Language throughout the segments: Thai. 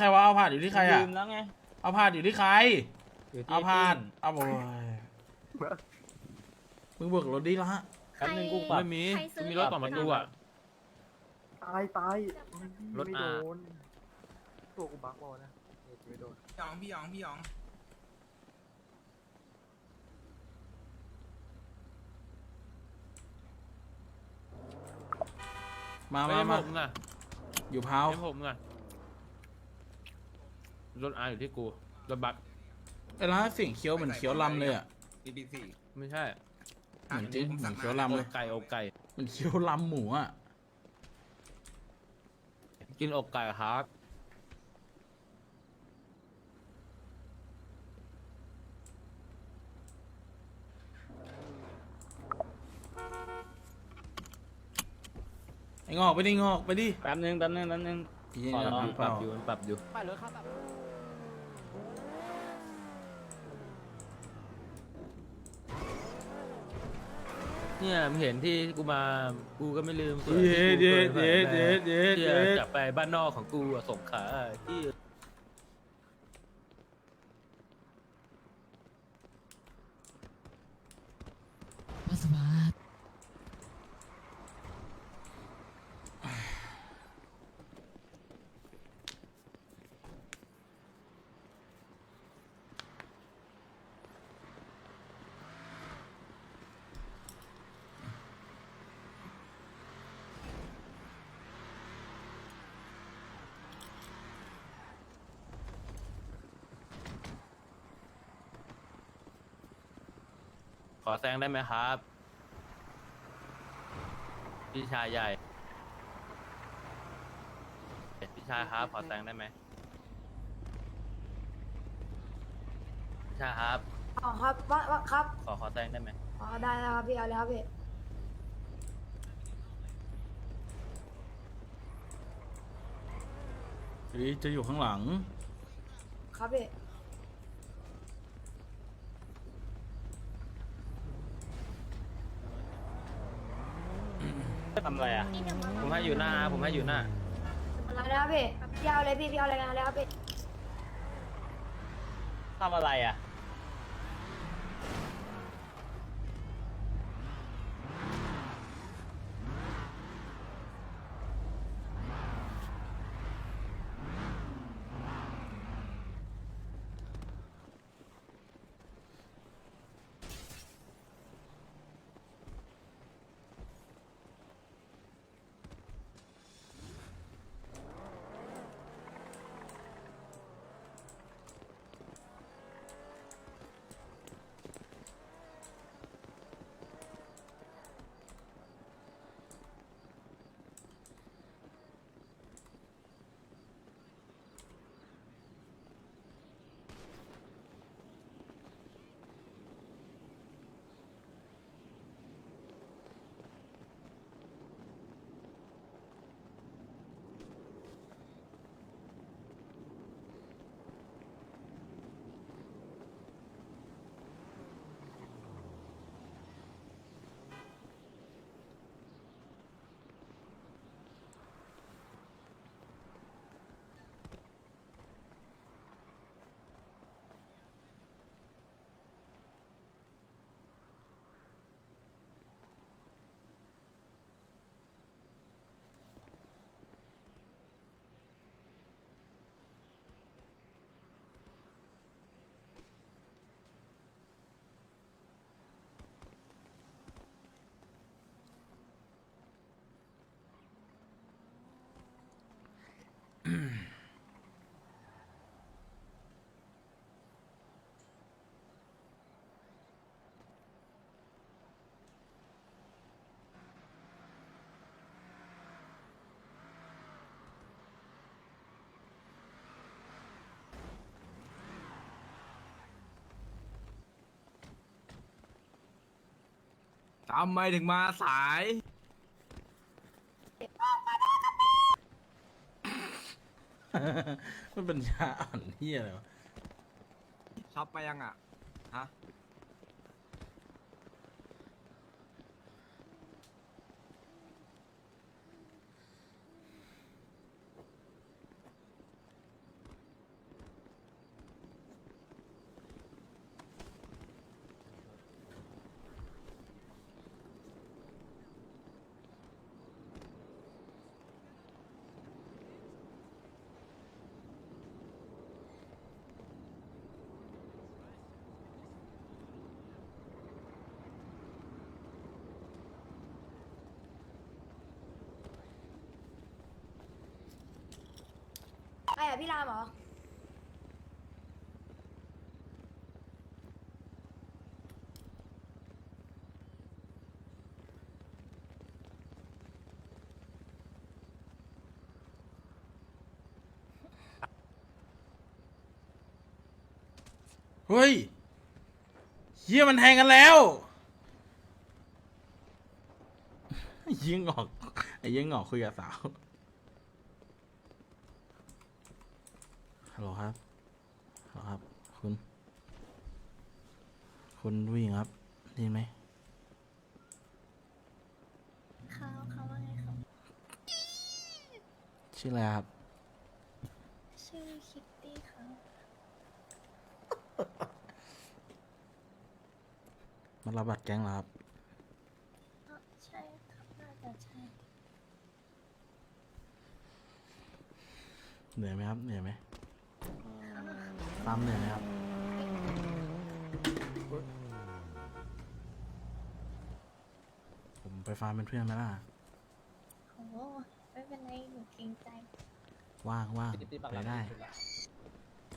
ใครวะเอาผ่านอยู่ที่ใครอะลืมแล้วไงเอาผ่านอยู่ที่ใครอยู่ที่เอาผ่านปิ้งเอาโอ้ยมึงเบิกรถดีละฮะแป๊บนึงกูปรับ ไม่มีใครซื้อ มีรถต่อมาดูอะ ตายตายรถไม่อา โดนตัวกูบักบอลนะเออไม่โดนพี่หยองพี่หยองพี่หยองมาไม่มาใช่มาผมอะอยู่พาวไม่ใช่ผมอะ รถอาอยู่ที่กูรถบัสไอ้ร้านเสียงเคี้ยวเหมือนเคี้ยวลำเลยอะ ดีดีสี่ไม่ใช่เหมือนจริงเหมือนเคี้ยวโอลำเลยไก่อกไก่เหมือนเคี้ยวลำหมูอะ กินอกไก่ครับไอ้งอกไปดิงอกไปดิแป๊บนึงแป๊บนึงแป๊บนึงไอ้เหี้ยขอเนี่ยลองหรือปเปรับล่าอยู่ปรับอยู่ไปเลยครับ เนี่ยมึงเห็นที่กูมากูก็ไม่ลืมส่วนเย็ที่ดกูเย็ดเคเย็ยดเย็ดเย็ดที่เย็ดจะไปบ้านนอกของกูอะสงขลาที่ ข อแซงได้ไหมครับ พี่ชายใหญ่ พี่ชายครับ ขอแซงได้ไหมพี่ชายครับ อ๋อครับว่าว่าครับขอขอแซงได้ไหมอ๋อได้แล้วครับพี่เอาเลยครับพี่เฮ้ยจะอยู่ข้างหลัง ครับพี่ ทำอะไรอะนี่เดี๋ยวมาผมให้อยู่หน้า ผมให้อยู่หน้าอะไรนะครับพี่พี่เอาเลยพี่พี่เอาอะไรกันเลยครับพี่ทำอะไรอะ ทำไมถึงมาสาย มันเป็นยาอ่อนเฮียอะไรวะ ช็อปไปยังอะ ฮะ พี่รามเหรอ เฮ้ยเฮียมันแทงกันแล้วเยี่ยงออกไอ้เยี่ยงออกคุยกับสาว ฮัลโหลครับฮัลโหลครับ คุณ คุณผู้หญิงครับได้ยินไหมเขาเขาว่าไงครับชื่ออะไรครับ ชื่อคิตตี้ครับมารับบัตรแก๊งเหรอครับ อ๋อใช่ครับน่าจะใช่ เหนื่อยไหมครับ เหนื่อยไหม ฟาร์มเหนื่อยไหมครับ ผมไปฟาร์มเป็นเพื่อนไหมล่ะ โอ้ไม่เป็นไรหนูเกรงใจ ว่างว่างไปได้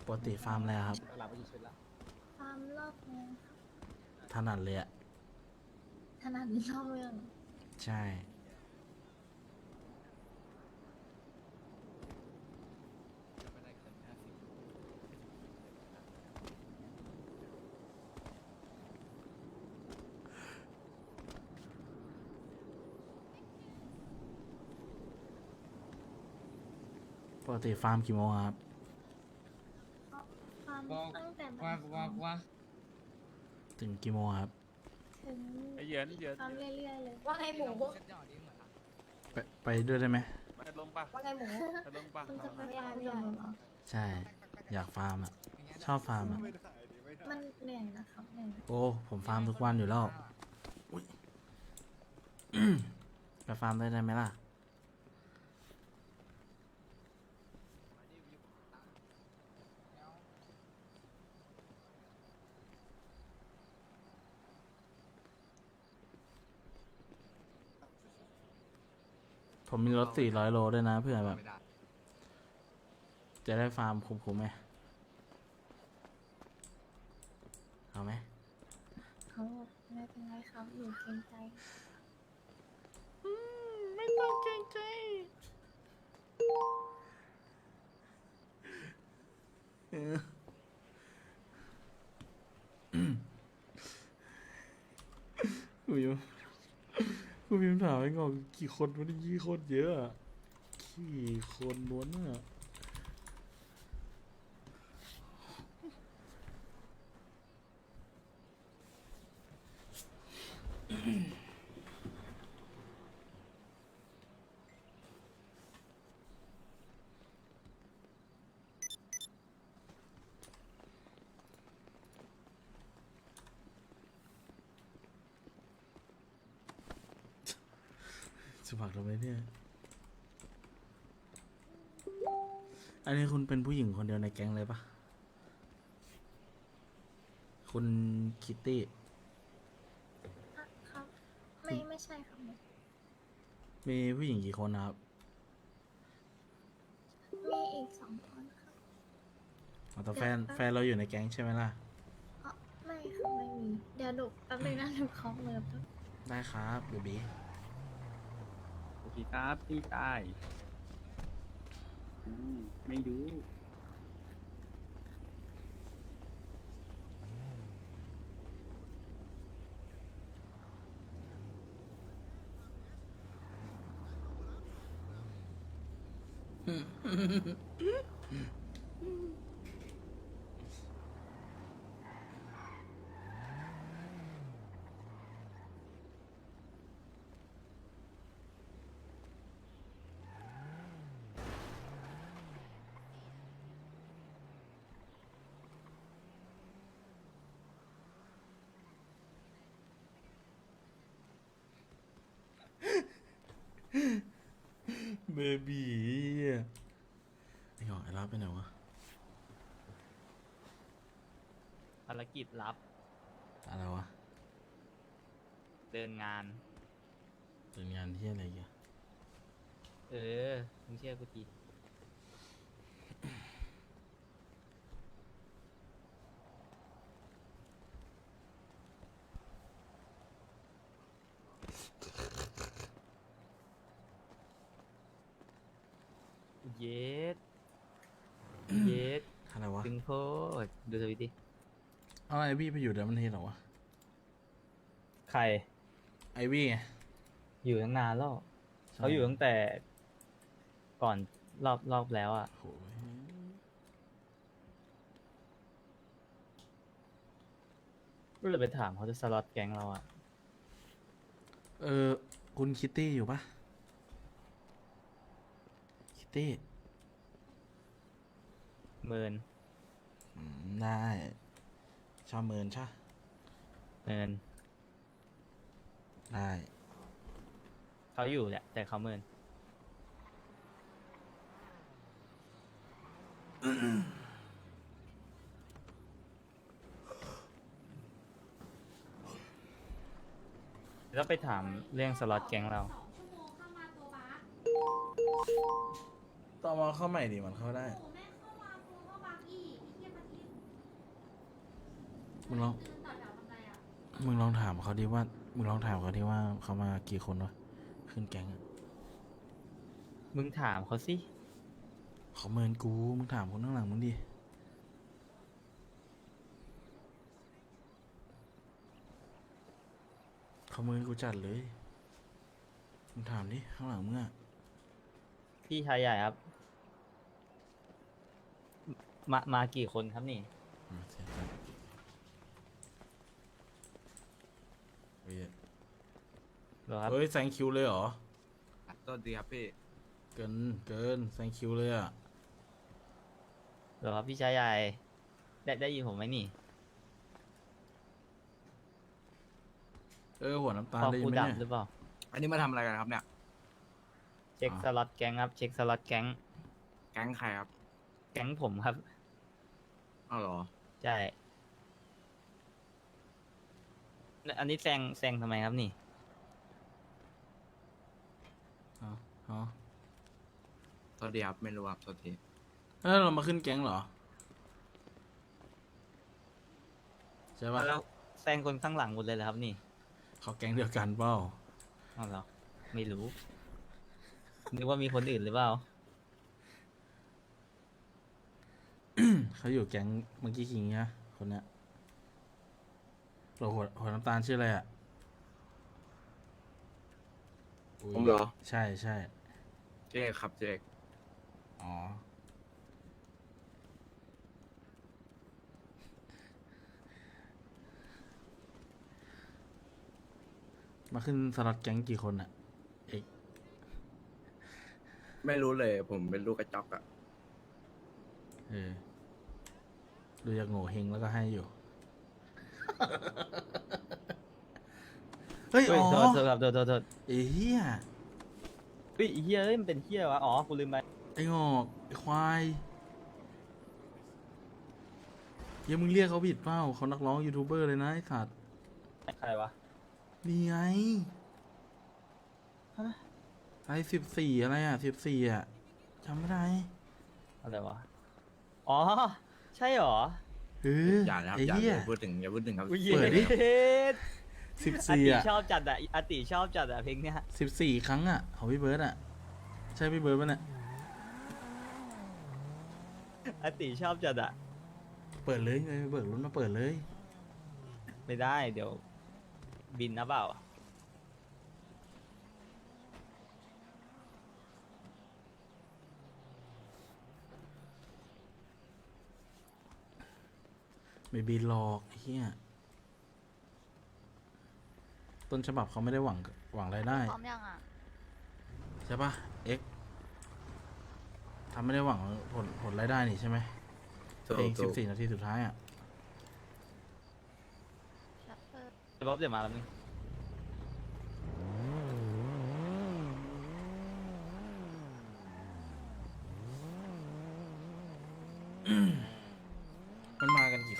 ปกติฟาร์มอะไรอะครับความรอบเมืองครับถนัดเลยอะถนัดรอบเมือง ใช่ กติฟาร์มกี่โมงครับ ความตั้งแต่บ่าว่ายว่าว่าถึงกี่โมงครับ ถึงเหยินเหยินความเรื่อยๆเลย ว่าไงหมู ไปไปด้วยได้ไหมลงปะว่าไงหมูลงปะคุณจะไปฟาร์มกับหนูเหรอใช่ อยากฟาร์มอะชอบฟาร์มอะมันเหนื่อยนะครับเหนื่อยโอ้ ผมฟาร์มทุกวันอยู่แล้วอุ๊ย ไปฟาร์มได้ได้ไหมล่ะ ผมมีรถสี่ร้อยโลด้วยนะเพื่อแบบไม่ได้จะได้ฟาร์มคุ้มๆไหมเอาไหมเขาบอกไม่เป็นไรครับหนูเกรงใจไม่ต้องเกรงใจ เออกูพิมพ์ กูพิมพ์ถามไอ้งอกกี่คนวันนี้ยี่คนเยอะอะกี่คนล้วนอะจะผลักทำไม เนี่ย อันนี้คุณเป็นผู้หญิงคนเดียวในแก๊งเลยปะคุณคิตตี้ อะครับ ไม่ไม่ใช่ครับ มีผู้หญิงกี่คนนะครับ มีอีกสองคนครับอ๋อแต่แฟนแฟนเราอยู่ในแก๊งใช่ไหมล่ะ อ๋อไม่ครับไม่มี เดี๋ยวหนูแป๊บนึงนะหนูขอเมิร์ฟ ได้ครับเบบี โอเคครับพี่ตายอืมไม่รู้ เบบีไอ้หอกไอ้รับไปไหนวะภารกิจลับอะไรวะเดินงาน เป็นงานที่อะไรกันเออมึงเชื่อกูที เย็ด เย็ด อะไรวะ ตึงโพ ดดูทวิตดิเอาไอวี่ไปอยู่เดี๋ยวมันเทเหรอวะ ใครไอวี่ไงอยู่ตั้งนานแล้วใช่เขาอยู่ตั้งแต่ก่อนรอบรอบแล้วอะโอ้ยก็เลยไปถามเขาจะสล็อตแก๊งเราอะเออ คุณคิตตี้อยู่ปะคิตตี้เมิน อืมได้ชอบเมินใช่เมินได้เขาอยู่แหละ แต่เขาเมินแล้วไปถามเรื่องสล็อตแก๊งเรา ต่อมาเข้าใหม่ดิมันเข้าได้ มึงลอง มึงลองถามเขาดิว่า มึงลองถามเขาดิว่าเขามากี่คนวะ ขึ้นแก๊งอะมึงถามเขาสิ เขาเมินกู มึงถามคนข้างหลังมึงดิ เขาเมินกูจัดเลย มึงถามดิข้างหลังมึงอะพี่ชายใหญ่ครับ มา มากี่คนครับนี่ อะเสียใจ เฮ้ยเหรอครับเฮ้ยแซงคิวเลยเหรอสวัสดีครับพี่ เกินเกินแซงคิวเลยอะเหรอครับพี่ชายใหญ่ ได้ได้ยินผมไหมนี่เออหัวน้ำตาลพอได้ยิกูนไหมดับเนี่ยหรือเปล่า อันนี้มาทำอะไรกันครับเนี่ย เช็คอ่าสล็อตแก๊งครับ เช็คสล็อตแก๊ง แก๊งใครครับแก๊งผมครับ อ้าวเหรอ ใช่แล้ว อันนี้แซงแซงทำไมครับนี่อ๋ออ๋อสวัสดีครับไม่รู้ครับสวัสดีเออเรามาขึ้นแก๊งเหรอใช่ปะแล้วแซงคนข้างหลังหมดเลยเหรอครับนี่เขาแก๊งเดียวกันเปล่าเอาเหรอไม่รู้ นึกว่ามีคนอื่นหรือเปล่า เขาอยู่แก๊งเมื่อกี้คิงเนี่ยคนเนี้ย เราหัวหัวน้ำตาลชื่ออะไรอะยผมเหรอ ใช่ใช่เจ๊ครับเจ๊อ๋อ มาขึ้นสล็อตแก๊งกี่คนอะ เอกไม่รู้เลย ผมเป็นลูกกระจอกอะเออดูจากโง่เฮงแล้วก็ให้อยู่ เฮ้ย เฮ้ยอ๋อโทษโทษครับโทษโทษโทษไอ้เหี้ยเฮ้ยไอ้เฮียเอ้ยมันเป็นเฮียวะอ๋อกูลืมไปไอ้งอกไอ้ควายเหี้ยังมึงเรียกเขาผิดเปล่าเขานักร้องยูทูบเบอร์เลยนะไอ้สัตว์ใครวะนี่ไงฮะไอ้สิบสี่อะไรอะสิบสี่อะจำไม่ได้ อะไรวะอ๋อใช่เหรอ เอออย่านะครับไอ้อย่าเหี้ย อย่าพูดถึงอย่าพูดถึงครับอุ้ยเปิดดิเย็ดสิบอาสี่ติอะชอบจัดอะอาติชอบจัดอะเพลงเนี้ยสิบสี่ครั้งอะของพี่เบิร์ดอะ ใช่พี่เบิร์ดปะเนี่ยอาติชอบจัดอะเปิดเลยเลยเบิร์ดรถมาเปิดเลย ไม่ได้เดี๋ยว บินนะเปล่า ไม่บินหรอกไอ้เฮียต้นฉบับเขาไม่ได้หวังหวังรายได้ พร้อมยังอะ ใช่ปะเอ็กทำไม่ได้หวังผลผลรายได้นี่ใช่ไหมถูเพลกงถูสิบกสี่นาทีสุดท้ายอะชัปเปอร์เดี๋ยวบ๊อบเดี๋ยวมาแล้วนึงมัน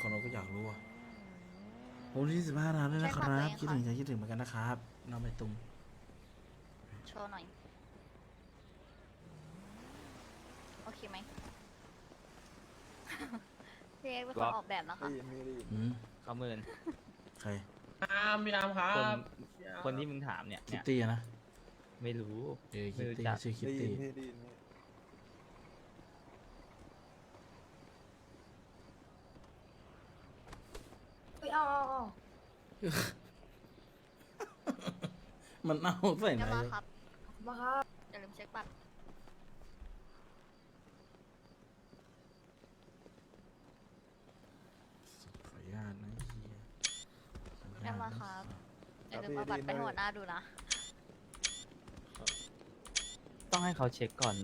มากันกี่คนเราก็อยากรู้อะโอ้ที่สิบห้าล้านเลยนะครับ คิดถึงใจคิดถึงเหมือนกันนะครับน้องไปตุ้มโชว์หน่อย โอเคไหม พี่เอ็กซ์เป็นคนออกแบบนะคะอืมเขาเมินใครพี่อาร์มครัคนบคนที่มึงถามเนี่ยคิตเนี่ยตี้อะนะไม่รู้ เออคิไม่ตรู้ตี้จัก ชื่อคิตตี้ เอาเอาเอามันเอาใส่ไหนเรียบร้อยครับมาครับอย่าลืมเช็คบัตรขออนุญาตนะเฮียขออนุเรียญาบตร้อยนะครับอย่าลืมเอาบัตรไปให้หัวหน้าดูนะ ต้องให้เขาเช็คก่อน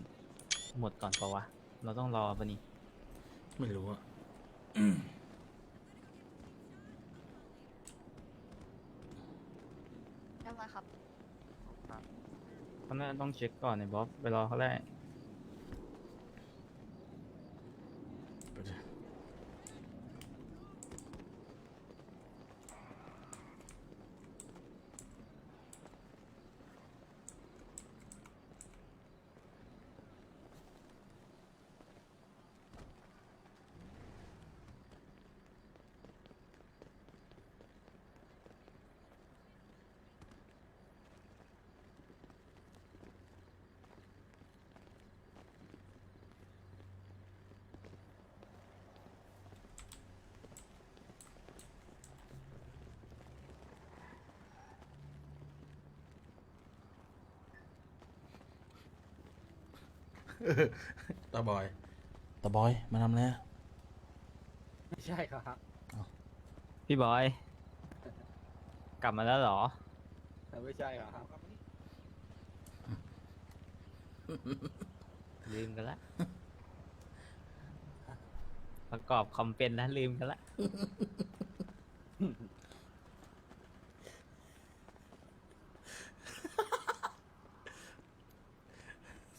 หมดก่อนปะวะ เราต้องรอปะนี่ไม่รู้อะ เรียบร้อยครับ เขา น่าต้องเช็คก่อนในบ๊อบไปรอเขาแรก ตาบอยตาบอยมาทำอะไรอะไม่ใช่ครับ พี่บอย กลับมาแล้วเหรอ ไม่ใช่ครับ ลืมกันละ ประกอบคอมเป็นแล้วลืมกันละ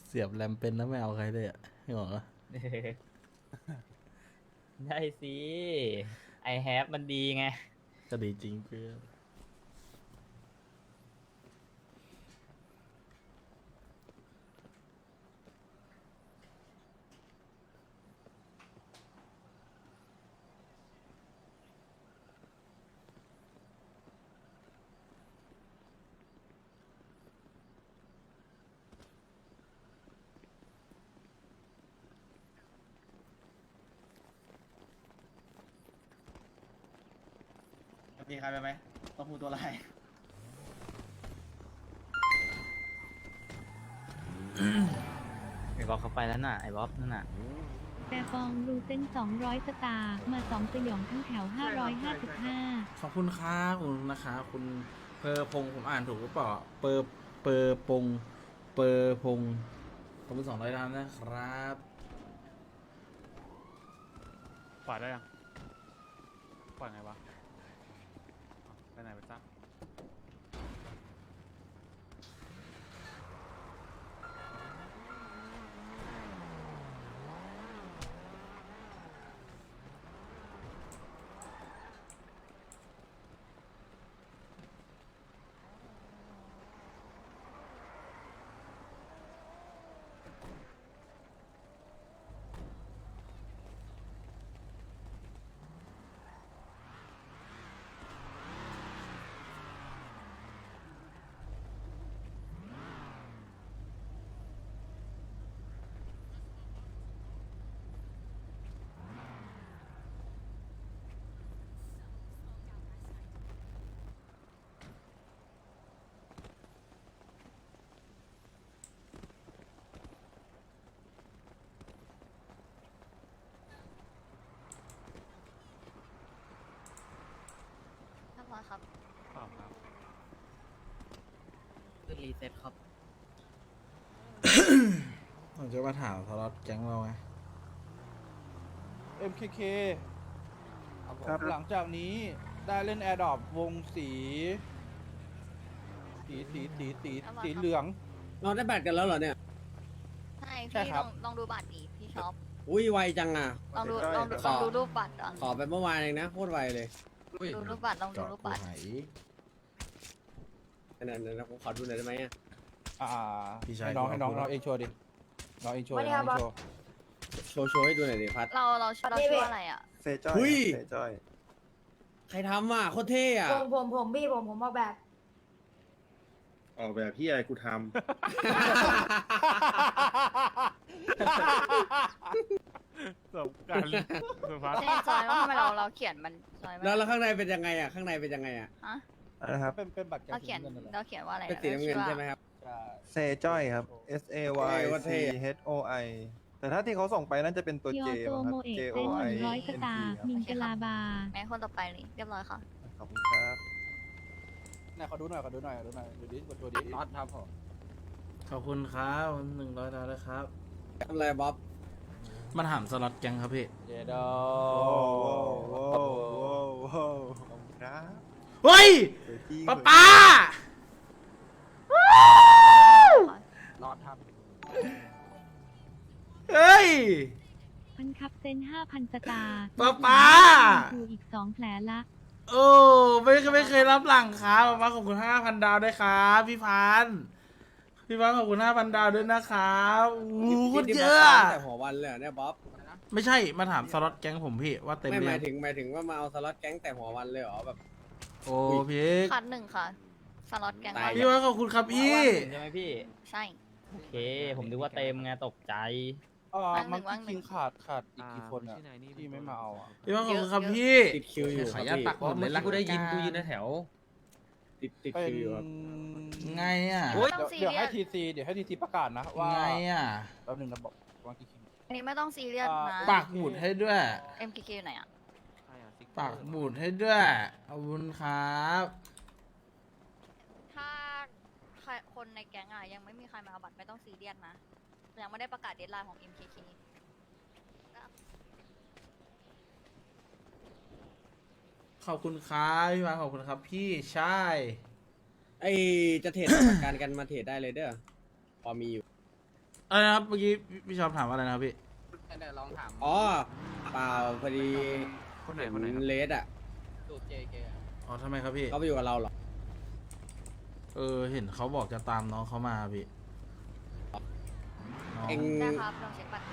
เสียบแรมเป็นแล้วไม่เอาใครเลยอะไม่บอกว่าได้สิ I have มันดีไงก็ดีจริงเพื่อน ใครไปไหมต้องพูดตัวอะไรไอ้บ๊อบเขาไปแล้วน่ะไอ้บ๊อบนั่นน่ะแต่ฟองรูเส้น 200 สตาร์มาสองสยองทั้งแถว 555 ขอบคุณครับขอบคุณนะคะ คุณเพอพงผมอ่านถูกหรือเปล่าเปอร์เปอร์ปงเปอร์พงขอบคุณสองร้อยดาวนะครับปล่อยได้ยังปล่อยไงวะ อยครับขอบครับรีเซ็ตครับ ผมจะมาถามสล็อตแก๊งเราไง MKK ครับหลังจากนี้ได้เล่นแอร์ดอปวงสี สีสีสีสีเอามา สีครับเหลือง เราได้บัตรกันแล้วเหรอเนี่ย ใช่ใช่พี่ครัลบองลองดูบัตรดิพี่ช็อป อุ้ยไวจังอะ ลองดูลองดูขลอ องดูรูปบัตรอะขอไปเมื่อวานเองนะโคตรไวเลย ดูรูปบัตรลองดูเจาะรูปกูบัตรหายอันนั้นนะผมขอดูหน่อยได้ไหมอะอ่าพี่ชายให้น้องขอบให้น้องคุณน้องเองโชว์ดิน้องเองโชว์ไม่น้ได้องคเอรับงโชว์โชว์โชว์ให้ดูหน่อยดิพัด เราเราชื่อเรานี่ชื่อพี่อะไรอะ เซจอยหุ้ย เซจอย ใครทำอะโคตรเท่อะผมผมผมพี่ผมผมออกแบบ ออกแบบที่อะไรกูท สมกันสุภัสเจนจอยว่าทำไมเราเราเขียนมันจอยแล้วแล้วข้างในเป็นยังไงอะข้างในเป็นยังไงอะฮะนะครับ เป็นเป็นบัตรแกเราเขียนสีงินนั่นแหละเราเขียนว่าอะไรเป็นสีน้ำเงินใช่ไหมครับใช่เซจ้อยครับ S A Y เอ้ยว่า C เท่ H O I แต่ถ้าที่เขาส่งไปน่าจะเป็นตัวยอ J โตมั้งคโมรับเอะ J เต้ O นห I นึ่งร้อยส N ตา T ร์ครับมิงกลาบา แม่คนต่อไปเลยเรียบร้อยค่ะขอบคุณครับ ไหนขอดูหน่อยขอดูหน่อยขอดูหน่อยดูดิกดตัวดิน็อตครับผมขอบคุณครับหนึ่งร้อยดาวเลยครับทำอะไรบ๊อบ มาถามสล็อตแกงครับพี่ เยดอโอ้โหโอ้โหโอ้โหขอบคุณครับเฮ้ยสวยจริงป้าป้าน็อตครับ เฮ้ย พันคับเซนห้าพันสตาร์ป๊าป๊า ดูอีกสองแผลละ โอ้ไม่ไม่เคยรับหลังครับป้าป้าขอบคุณห้าพันดาวด้วยครับพี่พันธุ์ พี่พันธุ์ขอบคุณห้าพันดาวด้วยนะครับอู้โคตรเยอะแต่หัววันเลยเหรอเนี่ยบ๊อบไม่ใช่มาถามสล็อตแก๊งผมพี่ว่าเต็มไม่หเรีมายยถึงหมายถึงว่ามาเอาสล็อตแก๊งแต่หัววันเลยเหรอแบบ โอ้พี่คัดหนึ่งค่ะ สล็อตแกงตาย พี่ว่าขอบคุณครับพี่ ใช่ไหมพี่ ใช่ โอเค ผมนึกว่าเต็มไงตกใจ เออว่างหนึ่มันงว่างหนึ่คิง งขาดขาดอีกกี่คนอะที่ไม่มาเอาอะพี่ว่าขอบคุณครับพี่ ติดคิวอยู่ขคอรัอบนุญาตพี่ปักหมุดเลยละกูได้ยินกูยืน ติดติดเป็นคิวอยู่ครับ ไงอะไม่ต้องซีเดี๋ยวเรียให้สทีซีเดี๋ยวให้ทีซีประกาศนะว่าไงอะ แป๊บนึงนะบอกวางกี่คิว อันนี้ไม่ต้องซีเรียสนะปักหมุดให้ด้วย MKK อยู่ไหนอะปักหมุดให้ด้วยขอบคุณครับ ถ้าใครคนในแก๊งอะยังไม่มีใครมาเอาบัตรไม่ต้องซีเรียสนะ ยังไม่ได้ประกาศเดทไลน์ของ MKK ขอบคุณครับพี่พันธุ์ขอบคุณครับ พี่ใช่ไอจะเทรดประกันกันมาเทรดได้เลยเด้อพอมีอยู่อะไรนะครับเมื่อกี้พี่พี่ชอบถามว่าอะไรนะครับพี่ลองถามอ๋อเปล่าพอดีคนไหนคนไหนครับเลสอะสูตรเจเอ๋อทำไมครับพี่เขาไปอยู่กับเราเหรอเออเห็นเขาบอกจะตามน้องเขามาพี่น้องเองได้ครับลองเช็คบัตร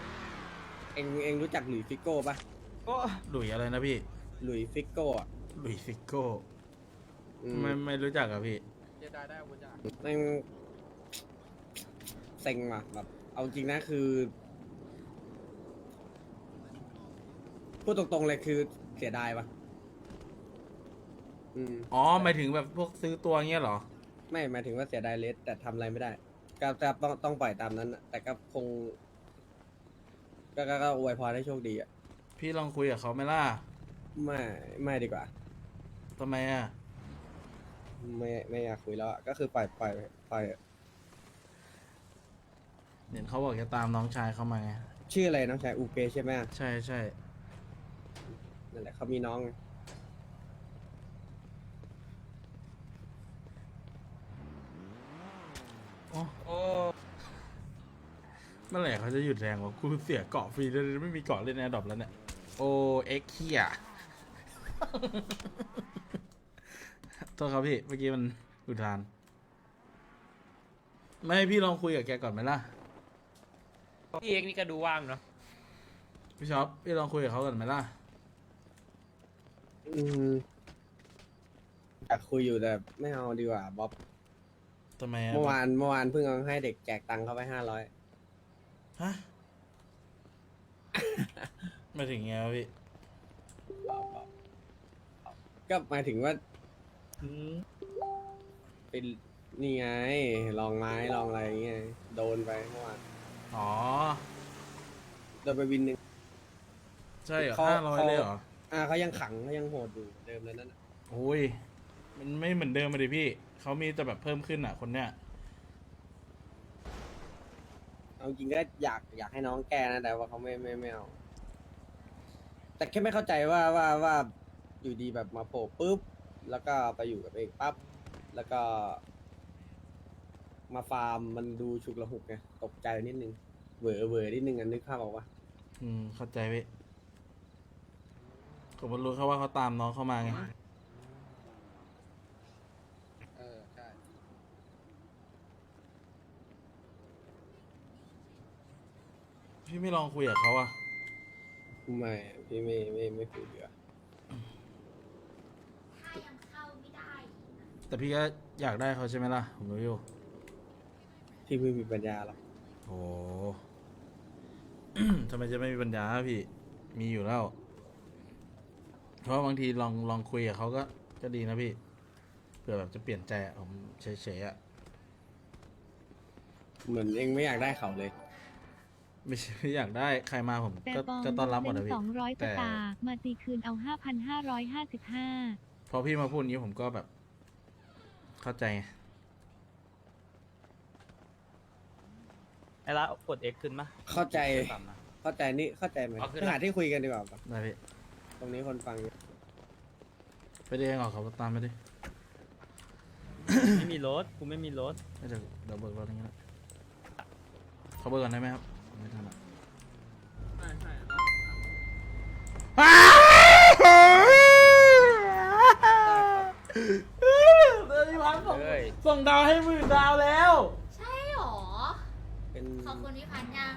เองเองรู้จักหลุยส์ฟิโก้ปะหลุยอะไรนะพี่หลุยส์ฟิโก้อะ หลุยฟิโก้อืมไม่ไม่รู้จักอะพี่เจได้ได้วุ้นจ้าแม่งเซ็งว่ะแบบ เอาจริงนะคือ พูดตรงๆเลยคือเสียดายว่ะ อืม อ๋อหมายถึงแบบพวกซื้อตัวเงี้ยเหรอ ไม่หมายถึงว่าเสียดายเลสแต่ทำอะไรไม่ได้ ก็ก็ต้องต้องปล่อยตามนั้นน่ะแต่ก็คง ก็ก็ก็อวยพรให้โชคดีอะพี่ลองคุยกับเขาไหมล่ะ ไม่ ไม่ดีกว่า ทำไมอะไม่ไม่อยากคุยแล้วอะก็คือปล่อยปล่อยปล่อยเห็นเขาบอกจะตามน้องชายเข้ามาไง ชื่ออะไรน้องชายอูเปใช่ไหมใช่ใช่นั่นแหละเขามีน้องไงโอ้เมื่อไหร่เขาจะหยุดแรงวะกูเสียเกาะฟรีเลยไม่มีเกาะเล่นแอร์ดรอปแล้วเนี่ย โอเอ็กเคีย โทษครับพี่เมื่อกี้มันอุทาน ไม่ให้พี่ลองคุยกับแกก่อนไหมล่ะ พี่เอกนี่ก็ดูว่างเนาะพี่ช็อปพี่ลองคุยกับเขาก่อนไหมล่ะ อืมอยากคุยอยู่แต่ไม่เอาดีกว่าบ๊อบทำไมอะเมื่อวานเมื่อวานเพิ่งเอาให้เด็กแจกตังค์เขาไปห้าร้อยฮะมาถึงไงวะพี่ ก็หมายถึงว่า เป็นนี่ไง ลองไม้ลองอะไรอย่างเงี้ยโดนไปเมื่อวานอ๋อ โดนไปวินหนึ่ง ใช่เหรอเขา ห้าร้อยเขาเลยเหรออ่าเขายังขังเขายังโหดอยู่เดิมเลยนั่นน่ะโอ้ย มันไม่เหมือนเดิมเลยพี่ เขามีแต่แบบเพิ่มขึ้นอะ คนเนี้ย เอาจริงก็อยากอยากให้น้องแก้นะแต่ว่าเขาไม่ไม่ไม่เอาแต่แค่ไม่เข้าใจว่าว่าว่าอยู่ดีแบบมาโผล่ปุ๊บ แล้วก็ไปอยู่กับเองปั๊บ แล้วก็ มาฟาร์มมันดูฉุกละหุกไงตกใจนิดนึงเหวอเหวอนิดนึงอันนึกภาพออกว่าอืม เข้าใจพี่ผมรู้แค่ว่าเขาตามน้องเข้ามาไง เออใช่พี่ไม่ลองคุยกับเขาอะไม่พี่ไม่ไม่ไม่คุยเยอะ แต่พี่ก็อยากได้เขาใช่ไหมล่ะ ผมรู้อยู่พี่ไม่มีปัญญาหรอกโอ้ ทำไมจะไม่มีปัญญาพี่ มีอยู่แล้ว เพราะบางทีลองลองคุยกับเขาก็ก็ดีนะพี่ เผื่อแบบจะเปลี่ยนใจอะผมเฉยๆอะเหมือนเองไม่อยากได้เขาเลยไม่ใช่ไม่อยากได้ใครมาผมแต่ก็ปองก็ต้อนรับหมดเป็นะนพี่สองร้อยสแต่ ตาร์มาตีคืนเอาห้าพันห้าร้อยห้าสิบห้าพอพี่มาพูดอย่างนี้ผมก็แบบ เข้าใจไงไอ้ละกด X ขึ้นปะเข้าใจ ต่ำนะ เข้าใจนี่เข้าใจไหมเอาขึ้นไปหาที่คุยกันดีกว่าปะได้พี่ตรงนี้คนฟังเยอะไปเรียนออกเขาตามไปดิไม่มีรถ กูไม่มีรถไม่เดี๋ยวเดี๋ยวเบิกรถอย่างเงี้ยนะเขาเบิกก่อนได้ไหมครับไม่ทันอะ อ้าวเดี๋ยวนี้พันส่งเฮ้ย ส่งดาวให้หมื่นดาวแล้ว ใช่หรอ เป็นขอบคุณพี่พันยัง